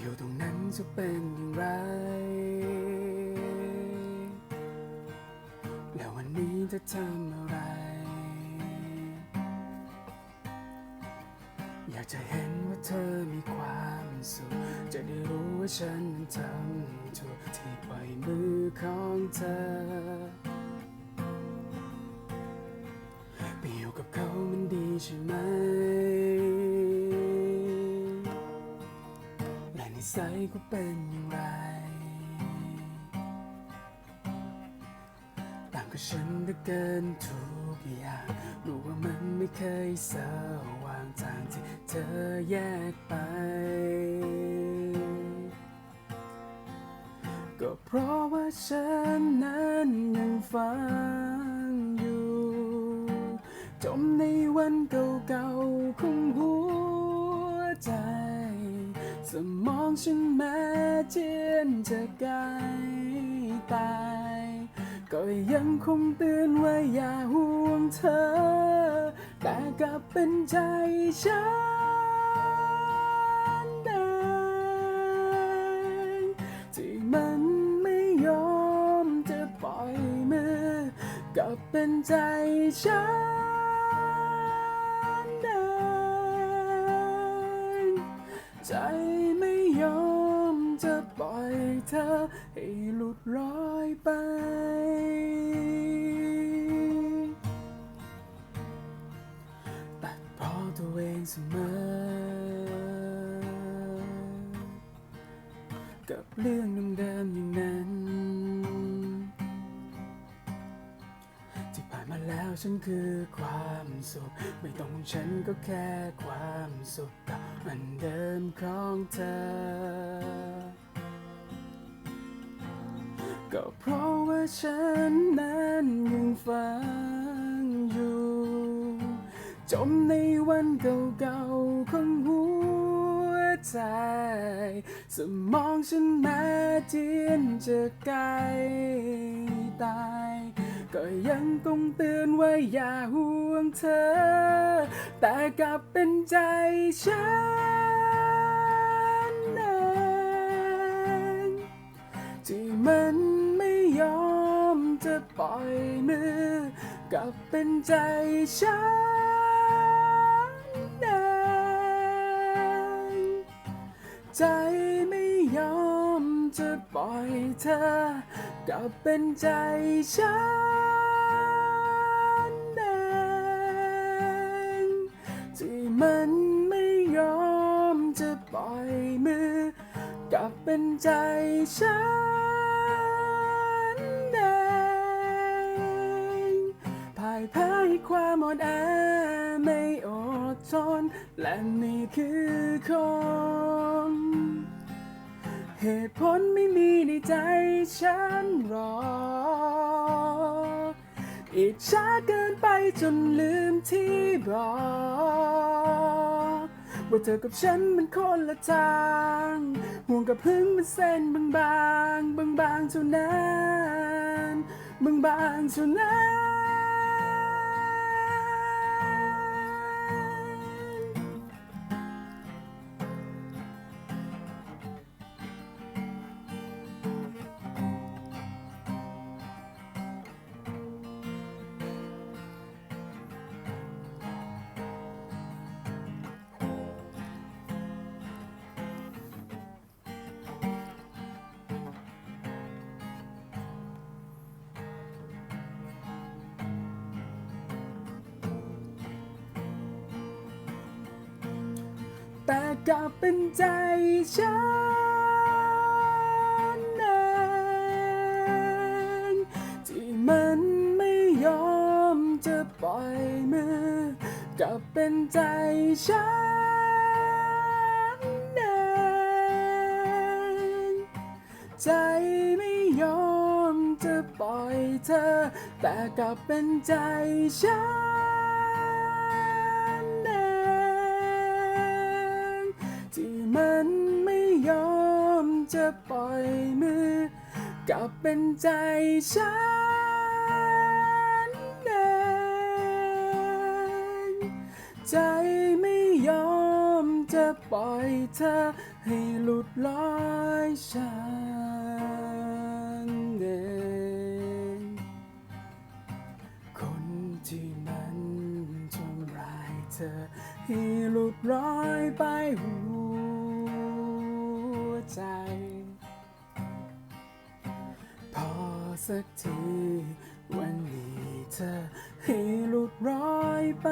อยู่ตรงนั้นจะเป็นอย่างไร แล้ววันนี้จะทำอะไร อยากจะเห็นว่าเธอมีความสุข จะได้รู้ว่าฉันนั้นทำถูกที่ปล่อยมือของเธอ ไปอยู่กับเขามันดีใช่ไหม สัยก็เป็นอย่างไร ต่างกับฉันเหลือเกินทุกอย่างรู้ว่ามันไม่เคยสว่างทางที่เธอแยกไป ก็เพราะว่าฉันนั้นยังฟังอยู่ จมในวันเก่าๆของหัวใจ มองฉันแม้เจียนจะใกล้ตาย ก็ยังคงเตือนว่าอย่าห่วงเธอ แต่กลับเป็นใจฉันเองที่มันไม่ยอมจะปล่อยมือ กลับเป็นใจฉันเองใจ เธอให้หลุดลอยไป แตัดเพราะตัวเองเสมอ กับเรื่องเดิมๆอย่างนั้น ที่ผ่านมาแล้วฉันคือความสุข ไม่ต้องฉันก็แค่ความสุขกับมันเดิมของเธอ ก็เพราะว่าฉันนั้นยังฟังอยู่ จมในวันเก่าๆของหัวใจ สมองฉันแม้เจียนจะใกล้ตาย ก็ยังต้องเตือนว่าอย่าห่วงเธอ แต่กลับเป็นใจฉัน ปล่อยมือกลับเป็นใจฉันเองใจไม่ยอมจะปล่อยเธอกลับเป็นใจฉันเองที่มันไม่ยอมจะปล่อยมือกลับเป็นใจฉัน ความอ่อนแอไม่อดทน และนี่คือคนเหตุผลไม่มีในใจฉันหรอกอิจฉาเกินไปจนลืมที่บอกว่าเธอกับฉันมันคนละทาง ห่วงกับพึ่งมันเส้นบางบางบางบางๆเท่านั้นบางบางๆเท่านั้น แต่กลับเป็นใจฉันเองที่มันไม่ยอมจะปล่อยมือ กลับเป็นใจฉันเองใจไม่ยอมจะปล่อยเธอ แต่กลับเป็นใจฉัน จะปล่อยมือ กลับเป็นใจฉันเองใจไม่ยอมจะปล่อยเธอให้หลุดลอยฉันเองคนที่มันทำร้ายเธอให้หลุดรอยไปหัว ใจ พอสักที วันนี้เธอให้หลุดร้อยไป